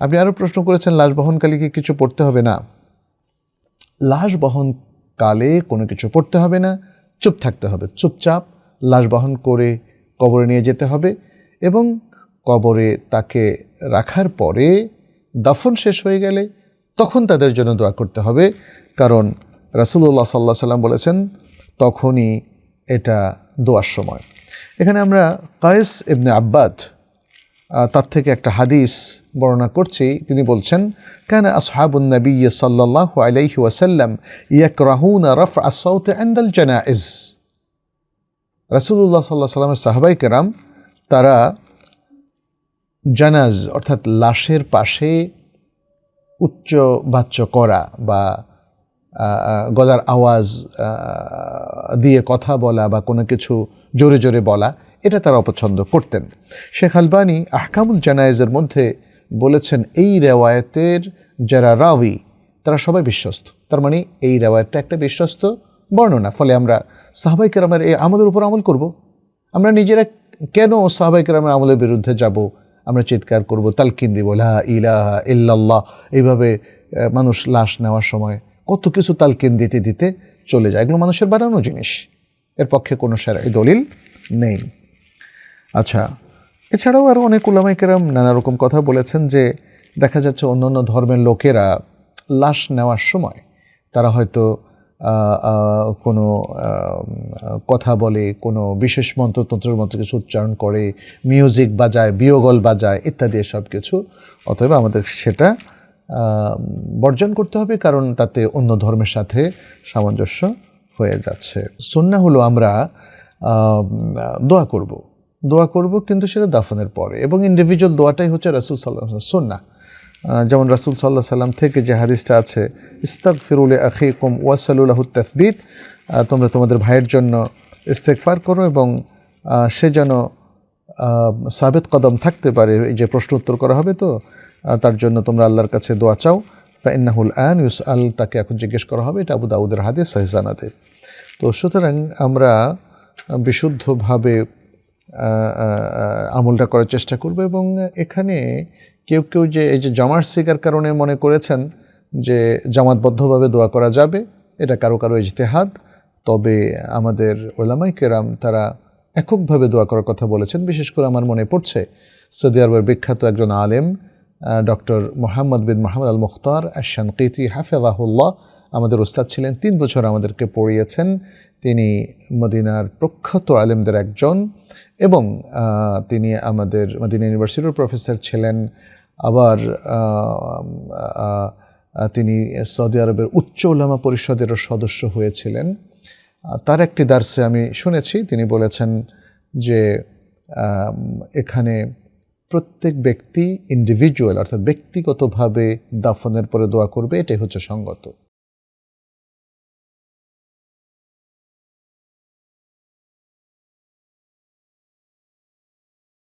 আপনি আরও প্রশ্ন করেছেন, লাশ বহনকালে কি কিছু পড়তে হবে না? লাশ বহনকালে কোনো কিছু পড়তে হবে না, চুপ থাকতে হবে, চুপচাপ লাশ বহন করে কবরে নিয়ে যেতে হবে এবং কবরে তাকে রাখার পরে দাফন শেষ হয়ে গেলে তখন তাদের জন্য দোয়া করতে হবে। কারণ রাসুল্লাহ সাল্লাহ সাল্লাম বলেছেন, তখনই এটা দোয়ার সময়। এখানে আমরা কায়েস ইবনে আব্বাদ তার থেকে একটা হাদিস বর্ণনা করছি। তিনি বলছেন, কেন আসহাবুন নবী সাল্লাহ আলাইহি ওয়াসাল্লাম ইয়াকরাহুন রফ আসাউতে আন্দাল জানাইজ। রাসুল্লাহ সাল্লাহ সাল্লামের সাহাবাই কেরাম, তারা জানাজ, অর্থাৎ লাশের পাশে উচ্চ বাচ্য করা বা গলার আওয়াজ দিয়ে কথা বলা বা কোনো কিছু জোরে জোরে বলা এটা তারা অপছন্দ করতেন। শেখ আলবানী আহকামুল জানায়েজের মধ্যে বলেছেন, এই রেওয়ায়তের যারা রাওয়ি, তারা সবাই বিশ্বস্ত। তার মানে এই রেওয়ায়তটা একটা বিশ্বস্ত বর্ণনা। ফলে আমরা সাহাবাই কেরামের এই আমলের উপর আমল করব। আমরা নিজেরা কেন সাহাবাই কেরামের আমলের বিরুদ্ধে যাব? আমরা চিৎকার করব, তালকিন দিব, লা ইলাহা ইল্লাল্লাহ। এইভাবে মানুষ লাশ নেওয়ার সময় কত কিছু তালকিন দিতে দিতে চলে যায়। এগুলো মানুষের বানানো জিনিস। এর পক্ষে কোনো সেরাই দলিল নেই। আচ্ছা এছাড়াও আরও অনেক উলামাইকেরাম নানা রকম কথা বলেছেন যে দেখা যাচ্ছে অন্য অন্য ধর্মের লোকেরা লাশ নেওয়ার সময় তারা হয়তো কোনো কথা বলে, কোনো বিশেষ মন্ত্রতন্ত্রের মতো কিছু উচ্চারণ করে মিউজিক বাজায়, বিয়োগল বাজায়, ইত্যাদি সব কিছু। অতএব আমাদের সেটা বর্জন করতে হবে কারণ তাতে অন্য ধর্মের সাথে সামঞ্জস্য হয়ে যাচ্ছে। সুন্না হলো আমরা দোয়া করব। দোয়া করব কিন্তু সেটা দাফনের পরে। এবং ইন্ডিভিজুয়াল দোয়াটাই হচ্ছে রাসুল সাল্লাহ আহ, যেমন রাসুল সাল্লাহ সাল্লাম থেকে যে হাদিসটা আছে ইস্তাক ফিরুল আখিকুম ওয়াসালুল্লাহ তফবিদ তোমরা তোমাদের ভাইয়ের জন্য ইস্তেকফার করো এবং সে যেন সাবেত কদম থাকতে পারে এই যে প্রশ্ন উত্তর করা হবে তো তার জন্য তোমরা আল্লাহর কাছে দোয়া চাও। ফাইন্নাহুল আন ইউস আল তাকে এখন জিজ্ঞেস করা হবে এটা আবু দাউদের হাদিস তো সুতরাং আমরা বিশুদ্ধভাবে আমলটা করার চেষ্টা করব এবং এখানে কেউ কেউ যে এই যে জামার শিকার কারণে মনে করেছেন যে জামাতবদ্ধভাবে দোয়া করা যাবে, এটা কারও কারও ইজতেহাদ। তবে আমাদের ওলামাই কেরাম তারা এককভাবে দোয়া করার কথা বলেছেন। বিশেষ করে আমার মনে পড়ছে সৌদি আরবের বিখ্যাত একজন আলেম doctor Muhammad bin Muhammad al Mukhtar Shinqiti হাফেজাহুল্লাহ। আমাদের ওস্তাদ ছিলেন, তিন বছর আমাদেরকে পড়িয়েছেন। তিনি মদিনার প্রখ্যাত আলেমদের একজন এবং তিনি আমাদের মদিনা ইউনিভার্সিটির প্রফেসর ছিলেন। আবার তিনি সৌদি আরবের উচ্চ উলামা পরিষদেরও সদস্য হয়েছিলেন। তার একটি দার্সে আমি শুনেছি। তিনি বলেছেন যে এখানে প্রত্যেক ব্যক্তি ইন্ডিভিজুয়াল অর্থাৎ ব্যক্তিগতভাবে দাফনের পরে দোয়া করবে, এটাই হচ্ছে সঙ্গত।